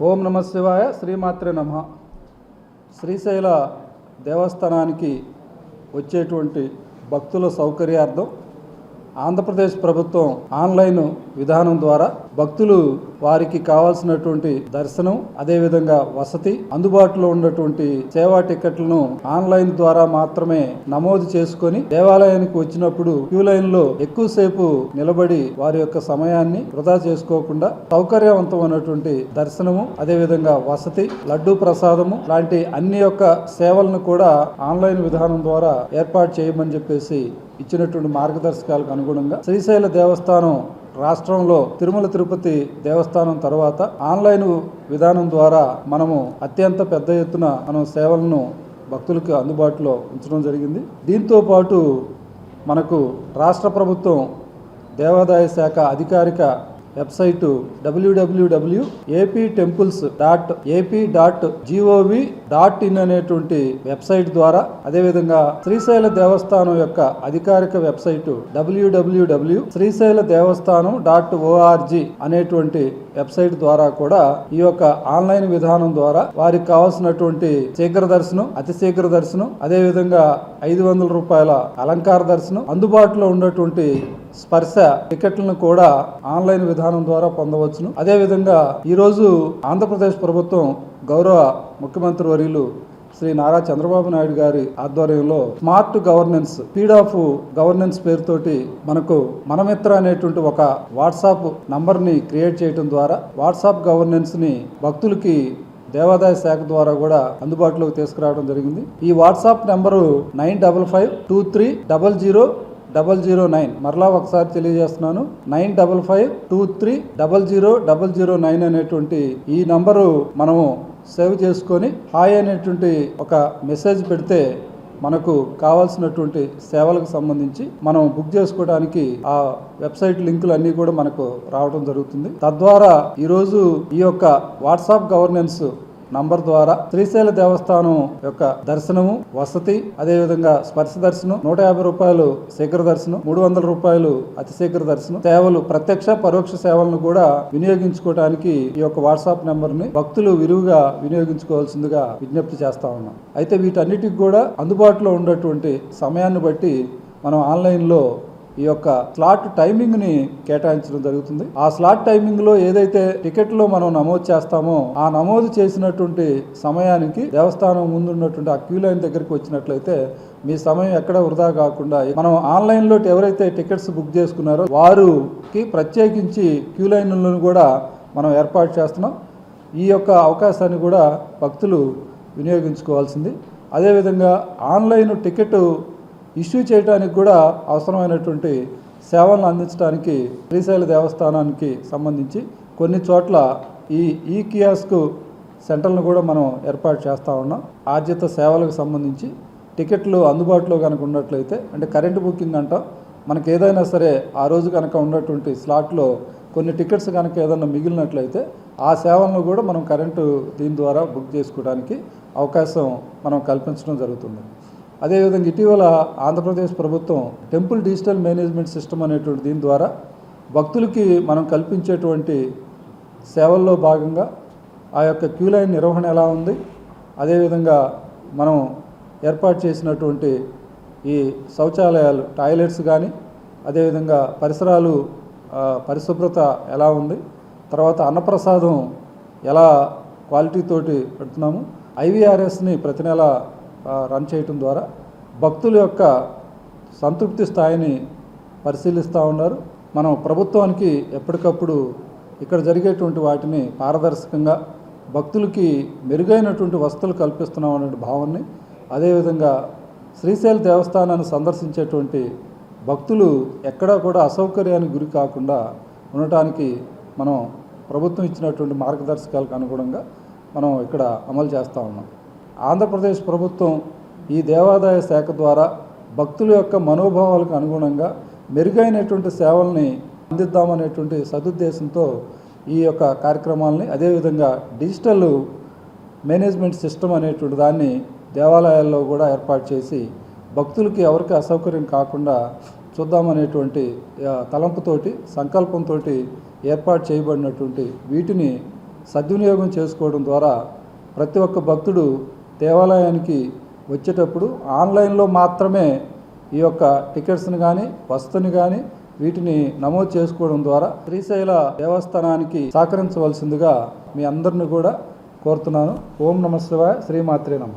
ఓం నమ శివాయ శ్రీమాత్రే నమ. శ్రీశైల దేవస్థానానికి వచ్చేటువంటి భక్తుల సౌకర్యార్థం ఆంధ్రప్రదేశ్ ప్రభుత్వం ఆన్లైన్ విధానం ద్వారా భక్తులు వారికి కావాల్సినటువంటి దర్శనం అదేవిధంగా వసతి అందుబాటులో ఉన్నటువంటి సేవా టికెట్లను ఆన్లైన్ ద్వారా మాత్రమే నమోదు చేసుకొని దేవాలయానికి వచ్చినప్పుడు క్యూ లైన్లో ఎక్కువసేపు నిలబడి వారి యొక్క సమయాన్ని వృధా చేసుకోకుండా సౌకర్యవంతమైనటువంటి దర్శనము అదేవిధంగా వసతి లడ్డు ప్రసాదము లాంటి అన్ని యొక్క సేవలను కూడా ఆన్లైన్ విధానం ద్వారా ఏర్పాటు చేయమని చెప్పేసి ఇచ్చినటువంటి మార్గదర్శకాలకు అనుగుణంగా శ్రీశైల దేవస్థానం రాష్ట్రంలో తిరుమల తిరుపతి దేవస్థానం తర్వాత ఆన్లైన్ విధానం ద్వారా మనము అత్యంత పెద్ద ఎత్తున మనం సేవలను భక్తులకు అందుబాటులో ఉంచడం జరిగింది. దీంతో పాటు మనకు రాష్ట్ర ప్రభుత్వం దేవాదాయ శాఖ అధికారిక website W W W AP temples dot AP dot G O V dot in అనేటువంటి వెబ్సైట్ ద్వారా అదేవిధంగా శ్రీశైల దేవస్థానం యొక్క అధికారిక వెబ్సైటు డబ్ల్యూడబ్ల్యూడబ్ల్యూ శ్రీశైల దేవస్థానం డాట్ ఓఆర్జీ అనేటువంటి వెబ్సైట్ ద్వారా కూడా ఈ యొక్క ఆన్లైన్ విధానం ద్వారా వారికి కావాల్సినటువంటి శీఘ్ర దర్శనం అతి శీఘ్ర దర్శనం అదేవిధంగా ఐదు వందల రూపాయల అలంకార దర్శనం అందుబాటులో ఉన్నటువంటి స్పర్శ టికెట్లను కూడా ఆన్లైన్ విధానం ద్వారా పొందవచ్చును. అదేవిధంగా ఈరోజు ఆంధ్రప్రదేశ్ ప్రభుత్వం గౌరవ ముఖ్యమంత్రి వర్యులు శ్రీ నారా చంద్రబాబు నాయుడు గారి ఆధ్వర్యంలో smart governance speed of governance పేరుతోటి మనకు మనమిత్ర అనేటువంటి ఒక వాట్సాప్ నంబర్ని క్రియేట్ చేయడం ద్వారా వాట్సాప్ గవర్నెన్స్ని భక్తులకి దేవాదాయ శాఖ ద్వారా కూడా అందుబాటులోకి తీసుకురావడం జరిగింది. ఈ WhatsApp number nine double five two three double zero double zero nine. మరలా ఒకసారి తెలియజేస్తున్నాను. Nine double five two three double zero double zero nine అనేటువంటి ఈ నంబరు మనము సేవ్ చేసుకొని హాయ్ అనేటువంటి ఒక మెసేజ్ పెడితే మనకు కావాల్సినటువంటి సేవలకు సంబంధించి మనం బుక్ చేసుకోవడానికి ఆ వెబ్సైట్ లింకులు అన్నీ కూడా మనకు రావడం జరుగుతుంది. తద్వారా ఈరోజు ఈ యొక్క వాట్సాప్ గవర్నెన్స్ నంబర్ ద్వారా శ్రీశైల దేవస్థానం యొక్క దర్శనము వసతి అదేవిధంగా స్పర్శ దర్శనం నూట యాభై రూపాయలు శీఘ్ర దర్శనం మూడు వందల రూపాయలు అతి శీఘ్ర దర్శనం సేవలు ప్రత్యక్ష పరోక్ష సేవలను కూడా వినియోగించుకోవడానికి ఈ యొక్క వాట్సాప్ నెంబర్ని భక్తులు విరివిగా వినియోగించుకోవాల్సిందిగా విజ్ఞప్తి చేస్తా ఉన్నాం. అయితే వీటన్నిటికి కూడా అందుబాటులో ఉన్నటువంటి సమయాన్ని బట్టి మనం ఆన్లైన్లో ఈ యొక్క స్లాట్ టైమింగ్ని కేటాయించడం జరుగుతుంది. ఆ స్లాట్ టైమింగ్లో ఏదైతే టికెట్లో మనం నమోదు చేస్తామో ఆ నమోదు చేసినటువంటి సమయానికి దేవస్థానం ముందున్నటువంటి ఆ క్యూ లైన్ దగ్గరికి వచ్చినట్లయితే మీ సమయం ఎక్కడ వృధా కాకుండా మనం ఆన్లైన్లో ఎవరైతే టికెట్స్ బుక్ చేసుకున్నారో వారికి ప్రత్యేకించి క్యూ లైన్లను కూడా మనం ఏర్పాటు చేస్తున్నాం. ఈ యొక్క అవకాశాన్ని కూడా భక్తులు వినియోగించుకోవాల్సింది. అదేవిధంగా ఆన్లైన్ టికెట్ ఇష్యూ చేయడానికి కూడా అవసరమైనటువంటి సేవలను అందించడానికి శ్రీశైల దేవస్థానానికి సంబంధించి కొన్ని చోట్ల ఈ ఈ కియాస్కు సెంటర్లను కూడా మనం ఏర్పాటు చేస్తూ ఉన్నాం. ఆర్జిత సేవలకు సంబంధించి టికెట్లు అందుబాటులో కనుక ఉన్నట్లయితే అంటే కరెంటు బుకింగ్ అంటాం మనకి ఏదైనా సరే ఆ రోజు కనుక ఉన్నటువంటి స్లాట్లో కొన్ని టికెట్స్ కనుక ఏదైనా మిగిలినట్లయితే ఆ సేవలను కూడా మనం కరెంటు దీని ద్వారా బుక్ చేసుకోవడానికి అవకాశం మనం కల్పించడం జరుగుతుంది. అదేవిధంగా ఇటీవల ఆంధ్రప్రదేశ్ ప్రభుత్వం టెంపుల్ డిజిటల్ మేనేజ్మెంట్ సిస్టమ్ అనేటువంటి దీని ద్వారా భక్తులకి మనం కల్పించేటువంటి సేవల్లో భాగంగా ఆ యొక్క క్యూ లైన్ నిర్వహణ ఎలా ఉంది? అదేవిధంగా మనం ఏర్పాటు చేసినటువంటి ఈ శౌచాలయాలు టాయిలెట్స్ కానీ అదేవిధంగా పరిసరాలు పరిశుభ్రత ఎలా ఉంది? తర్వాత అన్నప్రసాదం ఎలా క్వాలిటీ తోటి పెడుతున్నాము? ఐవీఆర్ఎస్ని ప్రతి నెల రన్ చేయటం ద్వారా భక్తుల యొక్క సంతృప్తి స్థాయిని పరిశీలిస్తూ ఉన్నారు. మనం ప్రభుత్వానికి ఎప్పటికప్పుడు ఇక్కడ జరిగేటువంటి వాటిని పారదర్శకంగా భక్తులకి మెరుగైనటువంటి వసతులు కల్పిస్తున్నాం అనే భావాన్ని అదేవిధంగా శ్రీశైల దేవస్థానాన్ని సందర్శించేటువంటి భక్తులు ఎక్కడా కూడా అసౌకర్యానికి గురి కాకుండా ఉండటానికి మనం ప్రభుత్వం ఇచ్చినటువంటి మార్గదర్శకాలకు అనుగుణంగా మనం ఇక్కడ అమలు చేస్తూ ఉన్నాం. ఆంధ్రప్రదేశ్ ప్రభుత్వం ఈ దేవాదాయ శాఖ ద్వారా భక్తుల యొక్క మనోభావాలకు అనుగుణంగా మెరుగైనటువంటి సేవల్ని అందిద్దామనేటువంటి సదుద్దేశంతో ఈ యొక్క కార్యక్రమాలని అదేవిధంగా డిజిటల్ మేనేజ్మెంట్ సిస్టమ్ అనేటువంటి దాన్ని దేవాలయాల్లో కూడా ఏర్పాటు చేసి భక్తులకి ఎవరికి అసౌకర్యం కాకుండా చూద్దామనేటువంటి తలంపుతోటి సంకల్పంతో ఏర్పాటు చేయబడినటువంటి వీటిని సద్వినియోగం చేసుకోవడం ద్వారా ప్రతి ఒక్క భక్తుడు దేవాలయానికి వచ్చేటప్పుడు ఆన్లైన్లో మాత్రమే ఈ యొక్క టికెట్స్ని కానీ వస్తుని కానీ వీటిని నమోదు చేసుకోవడం ద్వారా శ్రీశైల దేవస్థానానికి సహకరించవలసిందిగా మీ అందరిని కూడా కోరుతున్నాను. ఓం నమ శివాయ. శ్రీమాత్రే నమ.